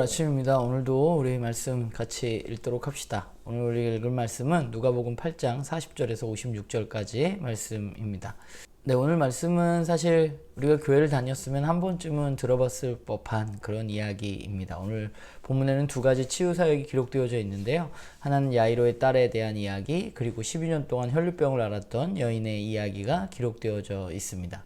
아침입니다. 오늘도 우리 말씀 같이 읽도록 합시다. 오늘 우리 읽을 말씀은 누가복음 8장 40절에서 56절까지의 말씀입니다. 네, 오늘 말씀은 사실 우리가 교회를 다녔으면 한 번쯤은 들어봤을 법한 그런 이야기입니다. 오늘 본문에는 두 가지 치유 사역이 기록되어져 있는데요. 하나는 야이로의 딸에 대한 이야기, 그리고 12년 동안 혈류병을 앓았던 여인의 이야기가 기록되어져 있습니다.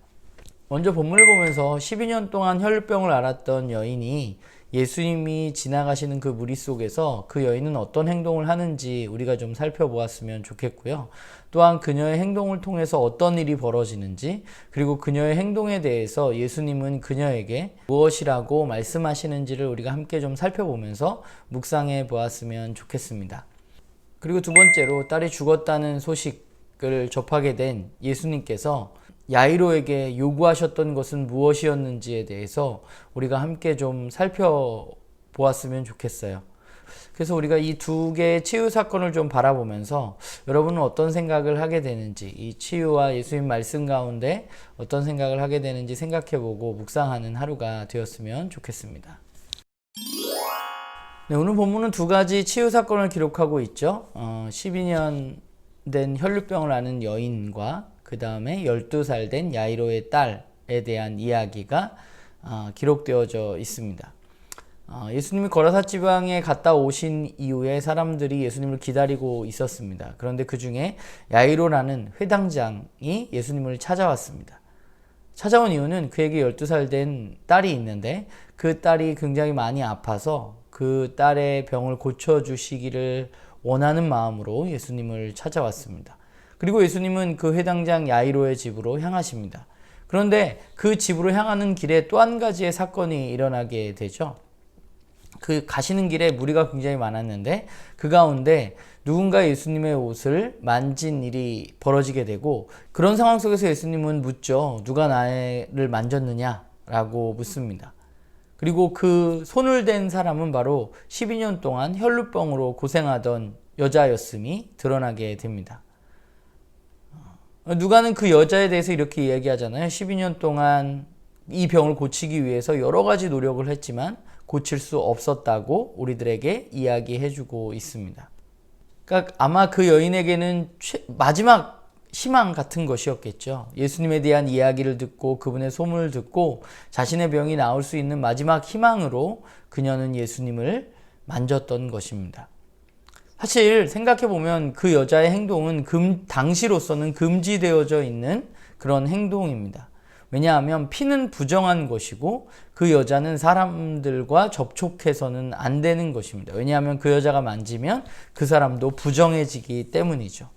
먼저 본문을 보면서 12년 동안 혈류병을 앓았던 여인이 예수님이 지나가시는 그 무리 속에서 그 여인은 어떤 행동을 하는지 우리가 좀 살펴보았으면 좋겠고요. 또한 그녀의 행동을 통해서 어떤 일이 벌어지는지 그리고 그녀의 행동에 대해서 예수님은 그녀에게 무엇이라고 말씀하시는지를 우리가 함께 좀 살펴보면서 묵상해 보았으면 좋겠습니다. 그리고 두 번째로 딸이 죽었다는 소식을 접하게 된 예수님께서 야이로에게 요구하셨던 것은 무엇이었는지에 대해서 우리가 함께 좀 살펴보았으면 좋겠어요. 그래서 우리가 이 두 개의 치유 사건을 좀 바라보면서 여러분은 어떤 생각을 하게 되는지 이 치유와 예수님 말씀 가운데 어떤 생각을 하게 되는지 생각해보고 묵상하는 하루가 되었으면 좋겠습니다. 네, 오늘 본문은 두 가지 치유 사건을 기록하고 있죠. 어, 12년 된 혈류병을 앓는 여인과 그 다음에 12살 된 야이로의 딸에 대한 이야기가 어, 기록되어져 있습니다. 어, 예수님이 거라사 지방에 갔다 오신 이후에 사람들이 예수님을 기다리고 있었습니다. 그런데 그 중에 야이로라는 회당장이 예수님을 찾아왔습니다. 찾아온 이유는 그에게 12살 된 딸이 있는데 그 딸이 굉장히 많이 아파서 그 딸의 병을 고쳐주시기를 원하는 마음으로 예수님을 찾아왔습니다. 그리고 예수님은 그 회당장 야이로의 집으로 향하십니다. 그런데 그 집으로 향하는 길에 또 한 가지의 사건이 일어나게 되죠. 그 가시는 길에 무리가 굉장히 많았는데 그 가운데 누군가 예수님의 옷을 만진 일이 벌어지게 되고 그런 상황 속에서 예수님은 묻죠. 누가 나를 만졌느냐라고 묻습니다. 그리고 그 손을 댄 사람은 바로 12년 동안 혈루병으로 고생하던 여자였음이 드러나게 됩니다. 누가는 그 여자에 대해서 이렇게 이야기하잖아요. 12년 동안 이 병을 고치기 위해서 여러 가지 노력을 했지만 고칠 수 없었다고 우리들에게 이야기해주고 있습니다. 그러니까 아마 그 여인에게는 최, 마지막 희망 같은 것이었겠죠. 예수님에 대한 이야기를 듣고 그분의 소문을 듣고 자신의 병이 나을 수 있는 마지막 희망으로 그녀는 예수님을 만졌던 것입니다. 사실 생각해 보면 그 여자의 행동은 금, 당시로서는 금지되어져 있는 그런 행동입니다. 왜냐하면 피는 부정한 것이고 그 여자는 사람들과 접촉해서는 안 되는 것입니다. 왜냐하면 그 여자가 만지면 그 사람도 부정해지기 때문이죠.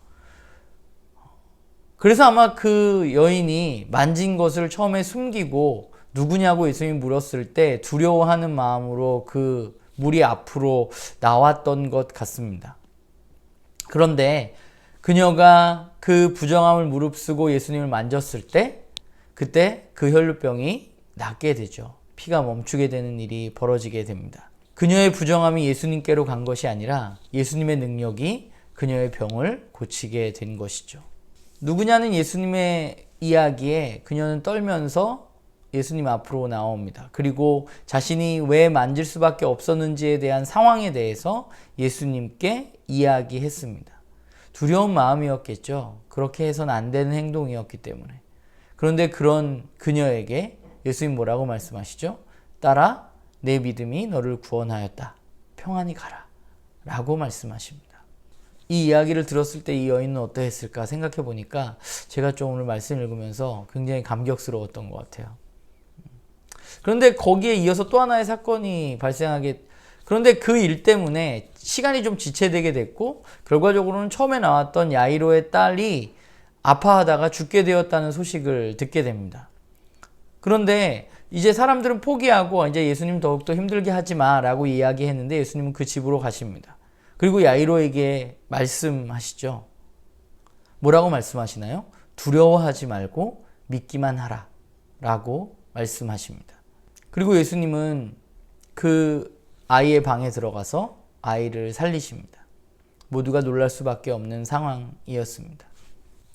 그래서 아마 그 여인이 만진 것을 처음에 숨기고 누구냐고 예수님이 물었을 때 두려워하는 마음으로 그 물이 앞으로 나왔던 것 같습니다. 그런데 그녀가 그 부정함을 무릅쓰고 예수님을 만졌을 때 그때 그 혈루병이 낫게 되죠. 피가 멈추게 되는 일이 벌어지게 됩니다. 그녀의 부정함이 예수님께로 간 것이 아니라 예수님의 능력이 그녀의 병을 고치게 된 것이죠. 누구냐는 예수님의 이야기에 그녀는 떨면서 예수님 앞으로 나옵니다. 그리고 자신이 왜 만질 수밖에 없었는지에 대한 상황에 대해서 예수님께 이야기했습니다. 두려운 마음이었겠죠. 그렇게 해서는 안 되는 행동이었기 때문에. 그런데 그런 그녀에게 예수님 뭐라고 말씀하시죠? 딸아, 내 믿음이 너를 구원하였다. 평안히 가라. 라고 말씀하십니다. 이 이야기를 들었을 때 이 여인은 어떠했을까 생각해 보니까 제가 좀 오늘 말씀 읽으면서 굉장히 감격스러웠던 것 같아요. 그런데 거기에 이어서 또 하나의 사건이 발생하게 그런데 그 일 때문에 시간이 좀 지체되게 됐고 결과적으로는 처음에 나왔던 야이로의 딸이 아파하다가 죽게 되었다는 소식을 듣게 됩니다. 그런데 이제 사람들은 포기하고 이제 예수님 더욱더 힘들게 하지 마라고 이야기했는데 예수님은 그 집으로 가십니다. 그리고 야이로에게 말씀하시죠. 뭐라고 말씀하시나요? 두려워하지 말고 믿기만 하라 라고 말씀하십니다. 그리고 예수님은 그 아이의 방에 들어가서 아이를 살리십니다. 모두가 놀랄 수밖에 없는 상황이었습니다.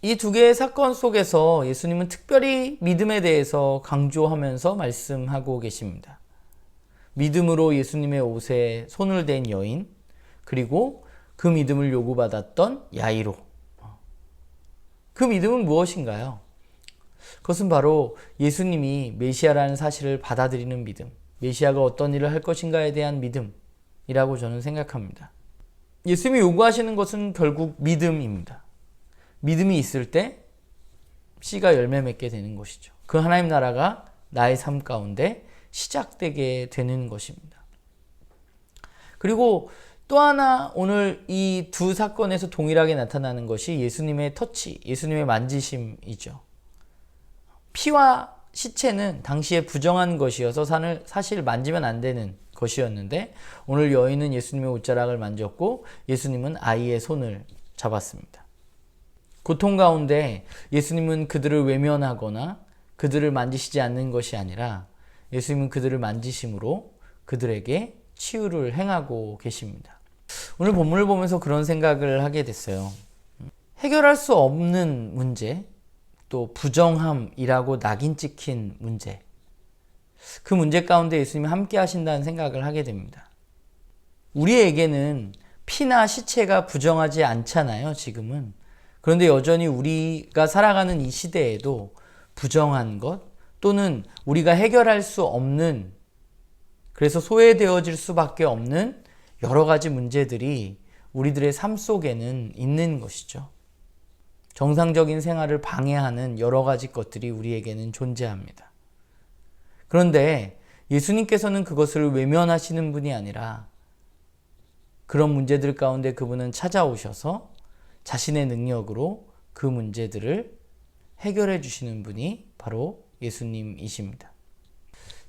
이 두 개의 사건 속에서 예수님은 특별히 믿음에 대해서 강조하면서 말씀하고 계십니다. 믿음으로 예수님의 옷에 손을 댄 여인, 그리고 그 믿음을 요구받았던 야이로. 그 믿음은 무엇인가요? 그것은 바로 예수님이 메시아라는 사실을 받아들이는 믿음, 메시아가 어떤 일을 할 것인가에 대한 믿음이라고 저는 생각합니다. 예수님이 요구하시는 것은 결국 믿음입니다. 믿음이 있을 때 씨가 열매 맺게 되는 것이죠. 그 하나님 나라가 나의 삶 가운데 시작되게 되는 것입니다. 그리고 또 하나 오늘 이 두 사건에서 동일하게 나타나는 것이 예수님의 터치, 예수님의 만지심이죠. 피와 시체는 당시에 부정한 것이어서 산을 사실 만지면 안 되는 것이었는데 오늘 여인은 예수님의 옷자락을 만졌고 예수님은 아이의 손을 잡았습니다. 고통 가운데 예수님은 그들을 외면하거나 그들을 만지시지 않는 것이 아니라 예수님은 그들을 만지심으로 그들에게 치유를 행하고 계십니다. 오늘 본문을 보면서 그런 생각을 하게 됐어요. 해결할 수 없는 문제, 또 부정함이라고 낙인 찍힌 문제. 그 문제 가운데 예수님이 함께 하신다는 생각을 하게 됩니다. 우리에게는 피나 시체가 부정하지 않잖아요, 지금은. 그런데 여전히 우리가 살아가는 이 시대에도 부정한 것 또는 우리가 해결할 수 없는 그래서 소외되어질 수밖에 없는 여러 가지 문제들이 우리들의 삶 속에는 있는 것이죠. 정상적인 생활을 방해하는 여러 가지 것들이 우리에게는 존재합니다. 그런데 예수님께서는 그것을 외면하시는 분이 아니라 그런 문제들 가운데 그분은 찾아오셔서 자신의 능력으로 그 문제들을 해결해 주시는 분이 바로 예수님이십니다.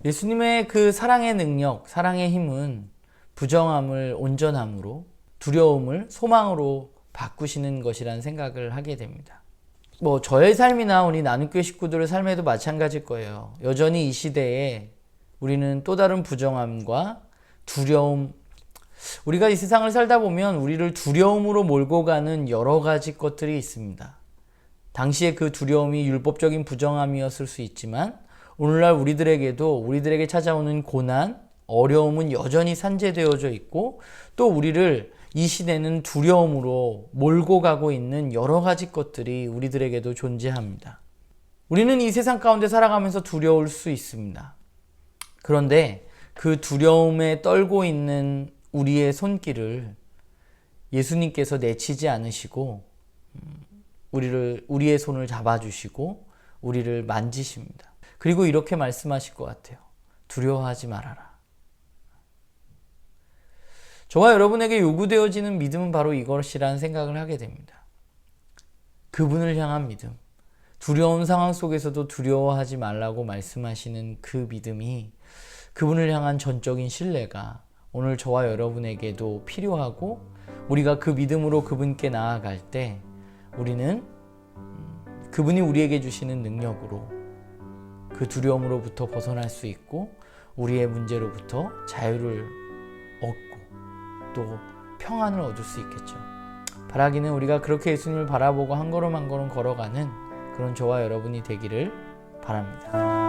예수님의 그 사랑의 능력, 사랑의 힘은 부정함을 온전함으로 두려움을 소망으로 바꾸시는 것이라는 생각을 하게 됩니다. 뭐 저의 삶이나 우리 나눔교회 식구들의 삶에도 마찬가지일 거예요. 여전히 이 시대에 우리는 또 다른 부정함과 두려움 우리가 이 세상을 살다 보면 우리를 두려움으로 몰고 가는 여러 가지 것들이 있습니다. 당시에 그 두려움이 율법적인 부정함이었을 수 있지만 오늘날 우리들에게도 우리들에게 찾아오는 고난, 어려움은 여전히 산재되어져 있고 또 우리를 이 시대는 두려움으로 몰고 가고 있는 여러 가지 것들이 우리들에게도 존재합니다. 우리는 이 세상 가운데 살아가면서 두려울 수 있습니다. 그런데 그 두려움에 떨고 있는 우리의 손길을 예수님께서 내치지 않으시고 음, 우리를 우리의 손을 잡아 주시고 우리를 만지십니다. 그리고 이렇게 말씀하실 것 같아요. 두려워하지 말아라. 저와 여러분에게 요구되어지는 믿음은 바로 이것이라는 생각을 하게 됩니다. 그분을 향한 믿음. 두려운 상황 속에서도 두려워하지 말라고 말씀하시는 그 믿음이 그분을 향한 전적인 신뢰가 오늘 저와 여러분에게도 필요하고 우리가 그 믿음으로 그분께 나아갈 때 우리는 음, 그분이 우리에게 주시는 능력으로 그 두려움으로부터 벗어날 수 있고 우리의 문제로부터 자유를 얻고 또 평안을 얻을 수 있겠죠. 바라기는 우리가 그렇게 예수님을 바라보고 한 걸음 한 걸음 걸어가는 그런 저와 여러분이 되기를 바랍니다.